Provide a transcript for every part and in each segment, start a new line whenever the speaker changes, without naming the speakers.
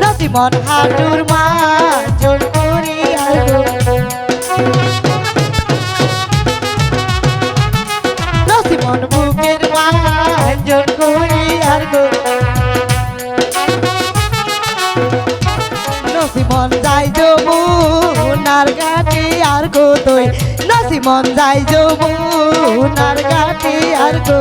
নসিমন হাটুর মা জোর করি আর গো নসিমন বুকের মা জোর করি আর গো নসিমন যাই জবু নার গাটি আর গো তুই নসিমন যাই জবু নার গাটি আর গো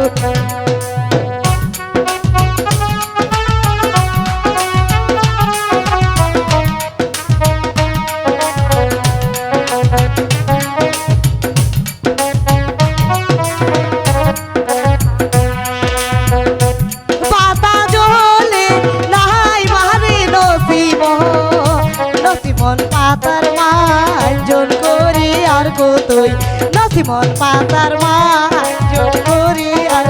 পাতার মাঞ্জন করি আর গো তুই নসিমন পাতার মাঞ্জন করি আর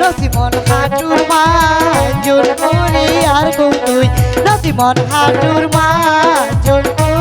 নসিমন হাটুর নসিমন হাটুর মা করি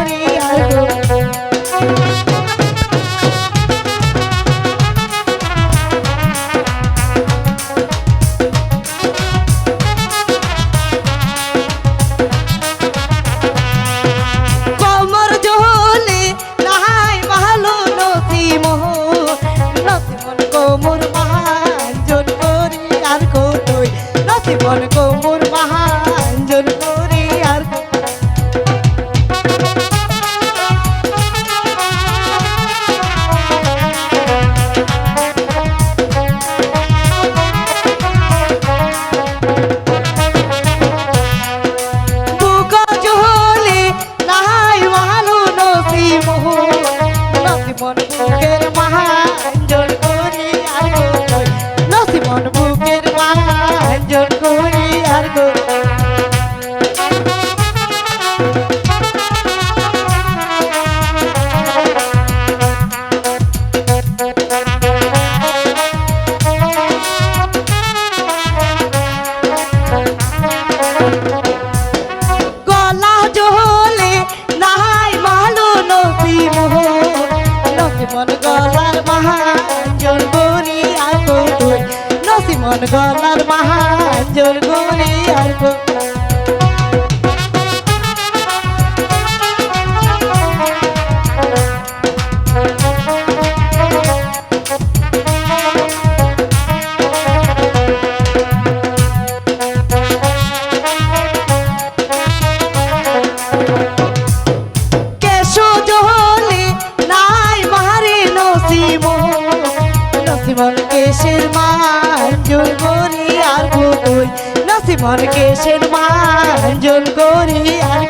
মোহ নসিমন বুকের মহাজন করি আর গো নসিমন বুকের মহাজন করি আর কো নসিমন গলার মহাজন গরি আর কেশের মান জোর করি আর গো নাসিমন কেশের মান জোর করি আর